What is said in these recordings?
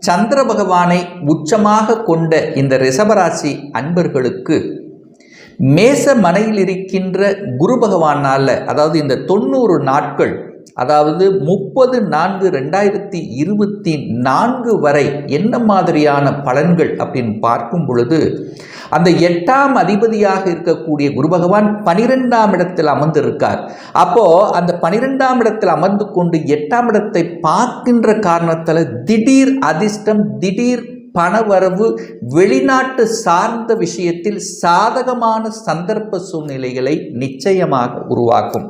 சந்திர பகவானை உச்சமாக கொண்ட இந்த ரிஷபராசி அன்பர்களுக்கு மேச மனையில் இருக்கின்ற குரு பகவானால் அதாவது இந்த தொண்ணூறு நாட்கள் அதாவது முப்பது நான்கு ரெண்டாயிரத்தி இருபத்தி நான்கு வரை என்ன மாதிரியான பலன்கள் அப்படின்னு பார்க்கும் பொழுது அந்த எட்டாம் அதிபதியாக இருக்கக்கூடிய குரு பகவான் பனிரெண்டாம் இடத்தில் அமர்ந்திருக்கார். அப்போ அந்த பனிரெண்டாம் இடத்தில் அமர்ந்து கொண்டு எட்டாம் இடத்தை பார்க்கின்ற காரணத்தில் திடீர் அதிர்ஷ்டம் திடீர் பணவரவு வெளிநாட்டு சார்ந்த விஷயத்தில் சாதகமான சந்தர்ப்ப சூழ்நிலைகளை நிச்சயமாக உருவாக்கும்.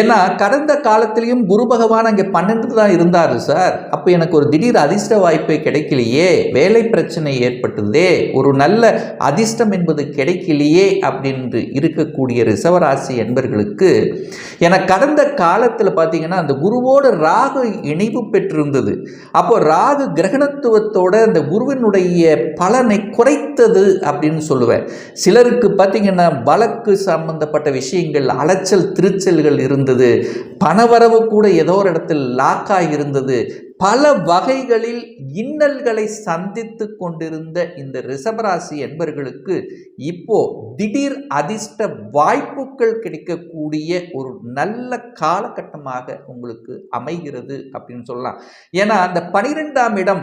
ஏன்னா கடந்த காலத்திலையும் குரு பகவான் அங்கே பன்னெண்டு தான் இருந்தார் சார். அப்போ எனக்கு ஒரு திடீர் அதிர்ஷ்ட வாய்ப்பே கிடைக்கலையே வேலை பிரச்சனை ஏற்பட்டதே ஒரு நல்ல அதிர்ஷ்டம் என்பது கிடைக்கலையே அப்படின்று இருக்கக்கூடிய ரிசவராசி என்பர்களுக்கு என கடந்த காலத்தில் பார்த்தீங்கன்னா அந்த குருவோட ராகு இணைவு பெற்றிருந்தது. அப்போ ராகு கிரகணத்துவத்தோட அந்த குருவினுடைய பலனை குறைத்தது அப்படின்னு சொல்லுவேன். சிலருக்கு பார்த்தீங்கன்னா வழக்கு சம்பந்தப்பட்ட விஷயங்கள் அலைச்சல் திருச்சல்கள் இருந்தது. இருந்தது. பணவரவு கூட ஏதோ ஒரு இடத்தில் லாக்காக இருந்தது பல வகைகளில் இன்னல்களை சந்தித்து கொண்டிருந்த இந்த ரிஷபராசி என்பர்களுக்கு இப்போ திடீர் அதிர்ஷ்ட வாய்ப்புகள் கிடைக்கக்கூடிய ஒரு நல்ல காலகட்டமாக உங்களுக்கு அமைகிறது அப்படின்னு சொல்லலாம். ஏன்னா அந்த பனிரெண்டாம் இடம்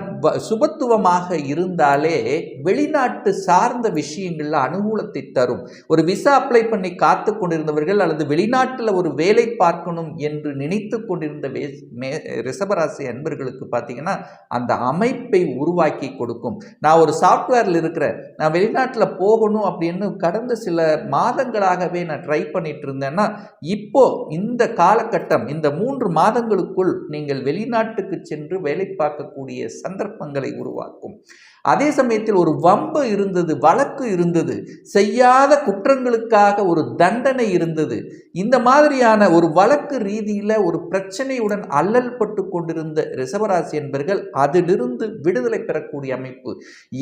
சுபத்துவமாக இருந்தாலே வெளிநாட்டு சார்ந்த விஷயங்கள்ல அனுகூலத்தை தரும். ஒரு விசா அப்ளை பண்ணி காத்து கொண்டிருந்தவர்கள் அல்லது வெளிநாட்டில் ஒரு வேலை பார்க்கணும் என்று நினைத்து கொண்டிருந்த ரிஷபராசி மனிதர்களுக்கு பார்த்தீங்கன்னா அந்த அமைப்பை உருவாக்கி கொடுக்கும். நான் ஒரு சாஃப்ட்வேரில் இருக்கிறேன் நான் வெளிநாட்டில் போகணும் அப்படின்னு கடந்த சில மாதங்களாகவே நான் ட்ரை பண்ணிட்டு இருந்தேன்னா இப்போ இந்த காலகட்டம் இந்த மூன்று மாதங்களுக்குள் நீங்கள் வெளிநாட்டுக்கு சென்று வேலை பார்க்கக்கூடிய சந்தர்ப்பங்களை உருவாக்கும். அதே சமயத்தில் ஒரு வம்பு இருந்தது வழக்கு இருந்தது செய்யாத குற்றங்களுக்காக ஒரு தண்டனை இருந்தது. இந்த மாதிரியான ஒரு வழக்கு ரீதியில் ஒரு பிரச்சனையுடன் அல்லல் பட்டு கொண்டிருந்த ரிசவராசி என்பர்கள் அதிலிருந்து விடுதலை பெறக்கூடிய அமைப்பு.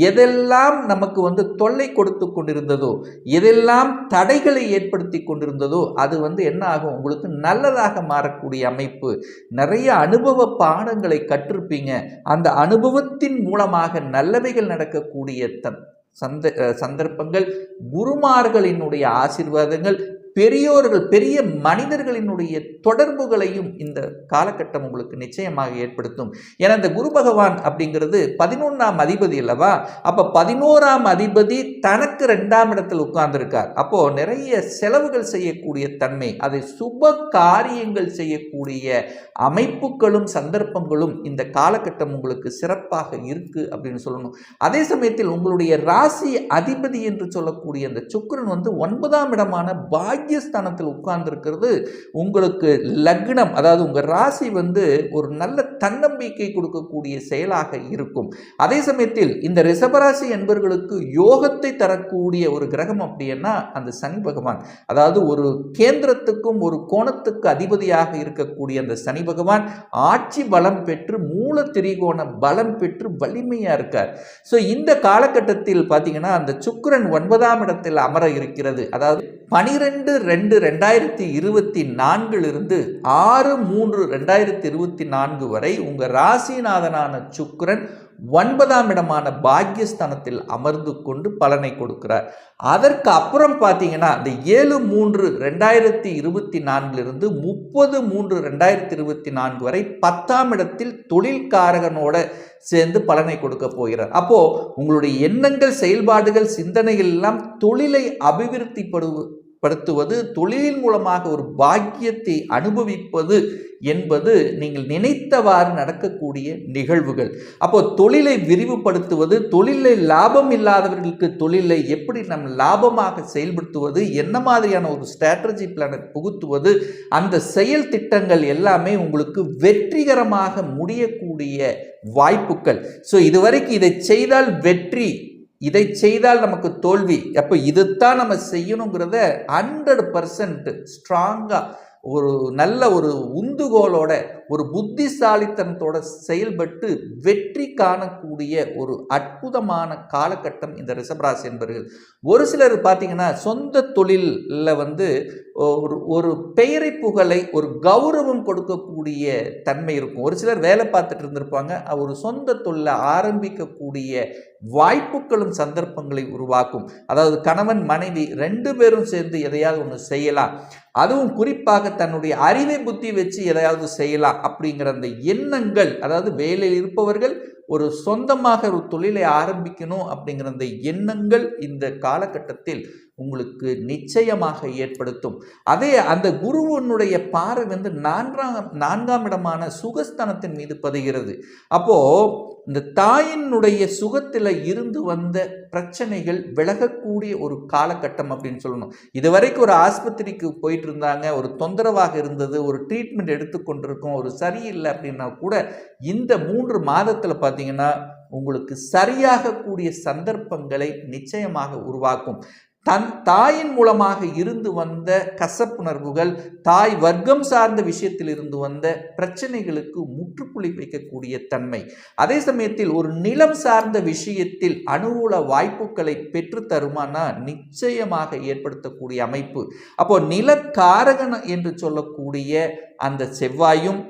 எதெல்லாம் நமக்கு வந்து தொல்லை கொடுத்து கொண்டிருந்ததோ எதெல்லாம் தடைகளை ஏற்படுத்தி கொண்டிருந்ததோ அது வந்து என்ன ஆகும்? உங்களுக்கு நல்லதாக மாறக்கூடிய அமைப்பு. நிறைய அனுபவ பாடங்களை கற்றிருப்பீங்க. அந்த அனுபவத்தின் மூலமாக நல்லவை நன்மைகள் நடக்கக்கூடிய தன் சந்த சந்தர்ப்பங்கள் குருமார்களினுடைய ஆசிர்வாதங்கள் பெரியோர்கள் பெரிய மனிதர்களினுடைய தொடர்புகளையும் இந்த காலகட்டம் உங்களுக்கு நிச்சயமாக ஏற்படுத்தும். ஏன்னா இந்த குரு பகவான் அப்படிங்கிறது பதினொன்றாம் அதிபதி அல்லவா? அப்போ பதினோராம் அதிபதி தனக்கு ரெண்டாம் இடத்தில் உட்கார்ந்துருக்கார். அப்போ நிறைய செலவுகள் செய்யக்கூடிய தன்மை அதை சுப காரியங்கள் செய்யக்கூடிய அமைப்புகளும் சந்தர்ப்பங்களும் இந்த காலகட்டம் உங்களுக்கு சிறப்பாக இருக்கு அப்படின்னு சொல்லணும். அதே சமயத்தில் உங்களுடைய ராசி அதிபதி என்று சொல்லக்கூடிய அந்த சுக்கரன் வந்து ஒன்பதாம் இடமான பாய் பாக்கியஸ்தானத்தில் உட்கார்ந்துருக்கிறது. உங்களுக்கு லக்னம் அதாவது உங்கள் ராசி வந்து ஒரு நல்ல தன்னம்பிக்கை கொடுக்கக்கூடிய செயலாக இருக்கும். அதே சமயத்தில் இந்த ரிஷபராசி என்பவர்களுக்கு யோகத்தை தரக்கூடிய ஒரு கிரகம் அப்படின்னா அந்த சனி பகவான். அதாவது ஒரு கேந்திரத்துக்கும் ஒரு கோணத்துக்கு அதிபதியாக இருக்கக்கூடிய அந்த சனி பகவான் ஆட்சி பலம் பெற்று மூல திரிகோண பலம் பெற்று வலிமையாக இருக்கார். ஸோ இந்த காலகட்டத்தில் பார்த்தீங்கன்னா அந்த சுக்கரன் ஒன்பதாம் இடத்தில் அமர இருக்கிறது. அதாவது பனிரெண்டு ரெண்டு ரெண்டாயிரத்தி இருபத்தி நான்கிலிருந்து ஆறு மூன்று ரெண்டாயிரத்தி இருபத்தி நான்கு வரை உங்கள் ராசிநாதனான சுக்கரன் ஒன்பதாம் இடமான பாக்யஸ்தானத்தில் அமர்ந்து கொண்டு பலனை கொடுக்கிறார். அதற்கு அப்புறம் பார்த்தீங்கன்னா இந்த ஏழு மூன்று ரெண்டாயிரத்தி இருபத்தி நான்கிலிருந்து முப்பது மூன்று ரெண்டாயிரத்தி இருபத்தி நான்கு வரை பத்தாம் இடத்தில் தொழில்காரகனோட சேர்ந்து பலனை கொடுக்க போகிறார். அப்போ உங்களுடைய எண்ணங்கள் செயல்பாடுகள் சிந்தனைகள் எல்லாம் தொழிலை அபிவிருத்திப்படு படுத்துவது தொழிலின் மூலமாக ஒரு பாக்கியத்தை அனுபவிப்பது என்பது நீங்கள் நினைத்தவாறு நடக்கக்கூடிய நிகழ்வுகள். அப்போ தொழிலை விரிவுபடுத்துவது தொழிலை லாபம் இல்லாதவர்களுக்கு தொழிலை எப்படி நம் லாபமாக செயல்படுத்துவது என்ன மாதிரியான ஒரு ஸ்ட்ராட்டஜி பிளானை புகுத்துவது அந்த செயல் திட்டங்கள் எல்லாமே உங்களுக்கு வெற்றிகரமாக முடியக்கூடிய வாய்ப்புகள். ஸோ இதுவரைக்கும் இதை செய்தால் வெற்றி இதை செய்தால் நமக்கு தோல்வி. அப்போ இதுதான் நம்ம செய்யணுங்கிறத ஹண்ட்ரட் பர்சன்ட் ஸ்ட்ராங்காக ஒரு நல்ல ஒரு உந்துகோலோட ஒரு புத்திசாலித்தனத்தோட செயல்பட்டு வெற்றி காணக்கூடிய ஒரு அற்புதமான காலகட்டம் இந்த ரிஷபராசி என்பர்கள் ஒரு சிலர் பார்த்தீங்கன்னா சொந்த தொழிலில் வந்து ஒரு ஒரு பெயரை புகழை ஒரு கௌரவம் கொடுக்கக்கூடிய தன்மை இருக்கும். ஒரு சிலர் வேலை பார்த்துட்டு இருந்திருப்பாங்க. ஒரு சொந்த தொழிலை ஆரம்பிக்கக்கூடிய வாய்ப்புகளும் சந்தர்ப்பங்களை உருவாக்கும். அதாவது கணவன் மனைவி ரெண்டு பேரும் சேர்ந்து எதையாவது ஒன்று செய்யலாம். அதுவும் குறிப்பாக தன்னுடைய அறிவை புத்தி வச்சு எதையாவது செய்யலாம். அப்படிங்கிற அந்த எண்ணங்கள் அதாவது வேலையில் இருப்பவர்கள் ஒரு சொந்தமாக ஒரு தொழிலை ஆரம்பிக்கணும் அப்படிங்கிற அந்த எண்ணங்கள் இந்த காலகட்டத்தில் உங்களுக்கு நிச்சயமாக ஏற்படுத்தும். அதே அந்த குருவனுடைய பார்வை வந்து நான்காம் நான்காம் இடமான சுகஸ்தானத்தின் மீது பதிகிறது அப்போ இந்த தாயினுடைய சுகத்தில் இருந்து வந்த பிரச்சனைகள் விலகக்கூடிய ஒரு காலகட்டம் அப்படின்னு சொல்லணும். இதுவரைக்கும் ஒரு ஆஸ்பத்திரிக்கு போயிட்டு இருந்தாங்க ஒரு தொந்தரவாக இருந்தது ஒரு ட்ரீட்மெண்ட் எடுத்துக்கொண்டிருக்கோம் ஒரு சரியில்லை அப்படின்னா கூட இந்த மூன்று மாதத்தில் பார்த்தீங்கன்னா உங்களுக்கு சரியாகக்கூடிய சந்தர்ப்பங்களை நிச்சயமாக உருவாக்கும். தன் தாயின் மூலமாக இருந்து வந்த கசப்புணர்வுகள் தாய் வர்க்கம் சார்ந்த விஷயத்தில் இருந்து வந்த பிரச்சனைகளுக்கு முற்றுப்புள்ளி வைக்கக்கூடிய தன்மை. அதே சமயத்தில் ஒரு நிலம் சார்ந்த விஷயத்தில் அனுகூல வாய்ப்புகளை பெற்று தருமானா நிச்சயமாக ஏற்படுத்தக்கூடிய அமைப்பு. அப்போ நிலக்காரகன் என்று சொல்லக்கூடிய அந்த செவ்வாயும்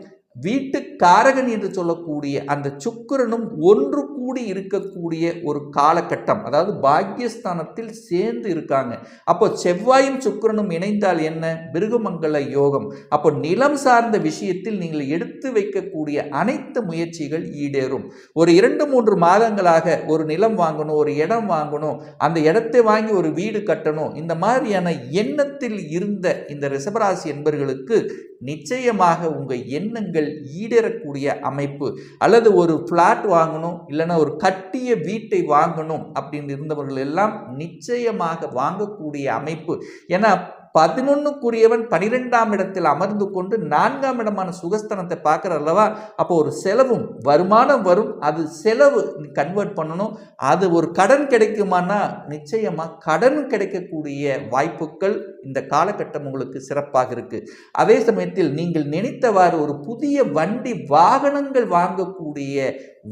வீட்டுக்காரகன் என்று சொல்லக்கூடிய அந்த சுக்கிரனும் ஒன்று கூடி இருக்கக்கூடிய ஒரு காலகட்டம் அதாவது பாக்கியஸ்தானத்தில் சேர்ந்து இருக்காங்க. அப்போ செவ்வாயும் சுக்கிரனும் இணைந்தால் என்ன? மிருகமங்கல யோகம். அப்போ நிலம் சார்ந்த விஷயத்தில் நீங்கள் எடுத்து வைக்கக்கூடிய அனைத்து முயற்சிகள் ஈடேறும். ஒரு இரண்டு மூன்று மாதங்களாக ஒரு நிலம் வாங்கணும் ஒரு இடம் வாங்கணும் அந்த இடத்தை வாங்கி ஒரு வீடு கட்டணும் இந்த மாதிரியான எண்ணத்தில் இருந்த இந்த ரிஷபராசி என்பர்களுக்கு நிச்சயமாக உங்கள் எண்ணங்கள் ஈடேறக்கூடிய அமைப்பு. அல்லது ஒரு ஃப்ளாட் வாங்கணும் இல்லைன்னா ஒரு கட்டிய வீட்டை வாங்கணும் அப்படின்னு இருந்தவர்கள் எல்லாம் நிச்சயமாக வாங்கக்கூடிய அமைப்பு. ஏன்னா பதினொன்னுக்குரியவன் பனிரெண்டாம் இடத்தில் அமர்ந்து கொண்டு நான்காம் இடமான சுகஸ்தனத்தை பார்க்குற அல்லவா அப்போ ஒரு செலவும் வருமானம் வரும். அது செலவு கன்வெர்ட் பண்ணணும். அது ஒரு கடன் கிடைக்குமானா நிச்சயமாக கடன் கிடைக்கக்கூடிய வாய்ப்புகள் இந்த காலகட்டம் உங்களுக்கு சிறப்பாக இருக்குது அதே சமயத்தில் நீங்கள் நினைத்தவாறு ஒரு புதிய வண்டி வாகனங்கள் வாங்கக்கூடிய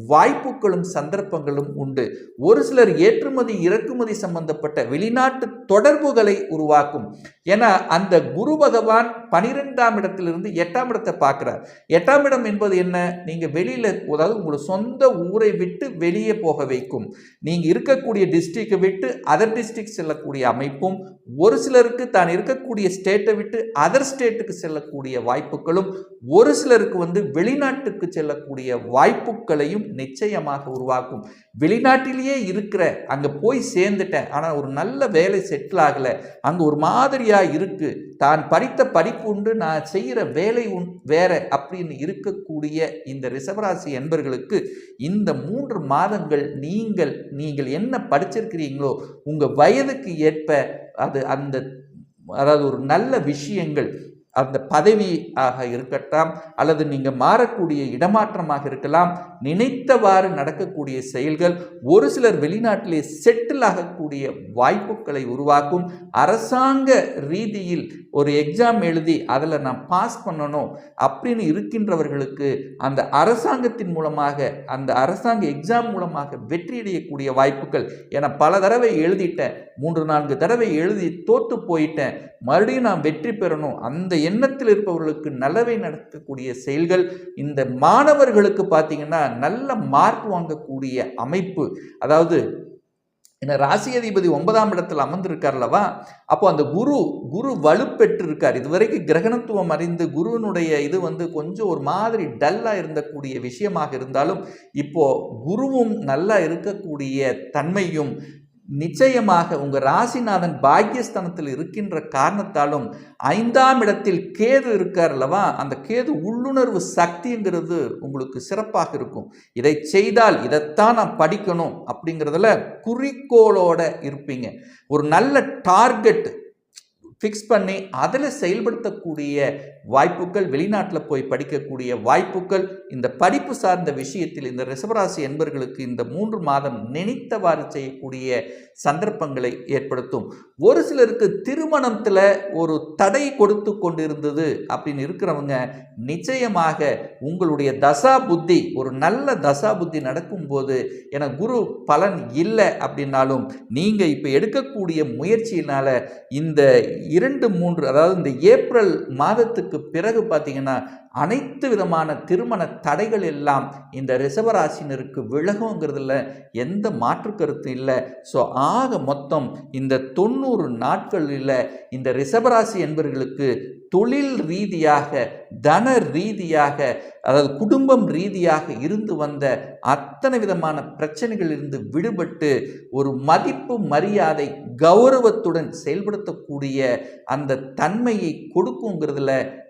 வாய்ப்புகளும் சந்தர்ப்பங்களும் உண்டு. ஒரு சிலர் ஏற்றுமதி இறக்குமதி சம்பந்தப்பட்ட வெளிநாட்டு தொடர்புகளை உருவாக்கும். ஏன்னா அந்த குரு பகவான் பனிரெண்டாம் இடத்திலிருந்து எட்டாம் இடத்தை பார்க்குறார். எட்டாம் இடம் என்பது என்ன? நீங்கள் வெளியில் அதாவது உங்களை சொந்த ஊரை விட்டு வெளியே போக வைக்கும். நீங்கள் இருக்கக்கூடிய டிஸ்ட்ரிக்டை விட்டு அதர் டிஸ்ட்ரிக்ட் செல்லக்கூடிய அமைப்பும் ஒரு சிலருக்கு தான் இருக்கக்கூடிய ஸ்டேட்டை விட்டு அதர் ஸ்டேட்டுக்கு செல்லக்கூடிய வாய்ப்புகளும் ஒரு சிலருக்கு வந்து வெளிநாட்டுக்கு செல்லக்கூடிய வாய்ப்புகளையும் நிச்சயமாக உருவாக்கும். வெளிநாட்டிலேயே இருக்கிற அங்கே போய் சேர்ந்துட்டேன் ஆனால் ஒரு நல்ல வேலை செட்டில் ஆகலை அங்கே ஒரு மாதிரியாக இருக்குது தான் படித்த படிப்பு உண்டு நான் செய்கிற வேலை உண் வேற அப்படின்னு இருக்கக்கூடிய இந்த ரிஷபராசி என்பர்களுக்கு இந்த மூன்று மாதங்கள் நீங்கள் நீங்கள் என்ன படிச்சிருக்கிறீங்களோ உங்கள் வயதுக்கு ஏற்ப அது அந்த அதாவது ஒரு நல்ல விஷயங்கள் அந்த பதவி ஆக இருக்கட்டும் அல்லது நீங்கள் மாறக்கூடிய இடமாற்றமாக இருக்கலாம் நினைத்தவாறு நடக்கக்கூடிய செயல்கள் ஒரு சிலர் வெளிநாட்டிலே செட்டில் ஆகக்கூடிய வாய்ப்புகளை உருவாக்கும். அரசாங்க ரீதியில் ஒரு எக்ஸாம் எழுதி அதில் நான் பாஸ் பண்ணணும் அப்படின்னு இருக்கின்றவர்களுக்கு அந்த அரசாங்கத்தின் மூலமாக அந்த அரசாங்க எக்ஸாம் மூலமாக வெற்றியடையக்கூடிய வாய்ப்புகள். என பல தடவை எழுதிட்டேன் மூன்று நான்கு தடவை எழுதி தோற்று போயிட்டேன். மறுபடியும் நான் வெற்றி பெறணும். அந்த எண்ணத்தில் இருப்பவர்களுக்கு நல்லவை நடக்கக்கூடிய செயல்கள். இந்த மாணவர்களுக்கு பார்த்தீங்கன்னா நல்ல மார்க் வாங்கக்கூடிய அமைப்பு. அதாவது என்ன ராசி அதிபதி ஒன்பதாம் இடத்தில் அமர்ந்திருக்கார்லவா? அப்போ அந்த குரு குரு வலுப்பெற்று இருக்கார் கிரகணத்துவம் அறிந்து குருவினுடைய இது வந்து கொஞ்சம் ஒரு மாதிரி டல்லாக இருந்தக்கூடிய விஷயமாக இருந்தாலும் இப்போ குருவும் நல்லா இருக்கக்கூடிய தன்மையும் நிச்சயமாக உங்கள் ராசிநாதன் பாக்கியஸ்தானத்தில் இருக்கின்ற காரணத்தாலும் ஐந்தாம் இடத்தில் கேது இருக்கார் அல்லவா? அந்த கேது உள்ளுணர்வு சக்திங்கிறது உங்களுக்கு சிறப்பாக இருக்கும். இதை செய்தால் இதைத்தான் நான் படிக்கணும் அப்படிங்கிறதுல குறிக்கோளோட இருப்பீங்க. ஒரு நல்ல டார்கெட் ஃபிக்ஸ் பண்ணி அதில் செயல்படுத்தக்கூடிய வாய்ப்புகள் வெளிநாட்டில் போய் படிக்கக்கூடிய வாய்ப்புகள் இந்த படிப்பு சார்ந்த விஷயத்தில் இந்த ரிசவராசி என்பர்களுக்கு இந்த மூன்று மாதம் நினைத்தவாறு செய்யக்கூடிய சந்தர்ப்பங்களை ஏற்படுத்தும். ஒரு சிலருக்கு திருமணத்தில் ஒரு தடை கொடுத்து கொண்டிருந்தது அப்படின்னு இருக்கிறவங்க நிச்சயமாக உங்களுடைய தசா புத்தி ஒரு நல்ல தசா புத்தி நடக்கும்போது என குரு பலன் இல்லை அப்படின்னாலும் நீங்கள் இப்போ எடுக்கக்கூடிய முயற்சியினால் இந்த இரண்டு மூன்று அதாவது இந்த ஏப்ரல் மாதத்துக்கு பிறகு பார்த்தீங்கன்னா அனைத்து விதமான திருமண தடைகள் எல்லாம் இந்த ரிசவராசினருக்கு விலகுங்கிறதுல எந்த மாற்று கருத்து இல்லை. ஸோ ஆக மொத்தம் இந்த தொண்ணூறு நாட்களில் இந்த ரிசவராசி என்பவர்களுக்கு தொழில் ரீதியாக தன ரீதியாக அதாவது குடும்பம் ரீதியாக இருந்து வந்த அத்தனை விதமான பிரச்சனைகளிலிருந்து விடுபட்டு ஒரு மதிப்பு மரியாதை கௌரவத்துடன் செயல்படுத்தக்கூடிய அந்த தன்மையை கொடுக்குங்கிறதுல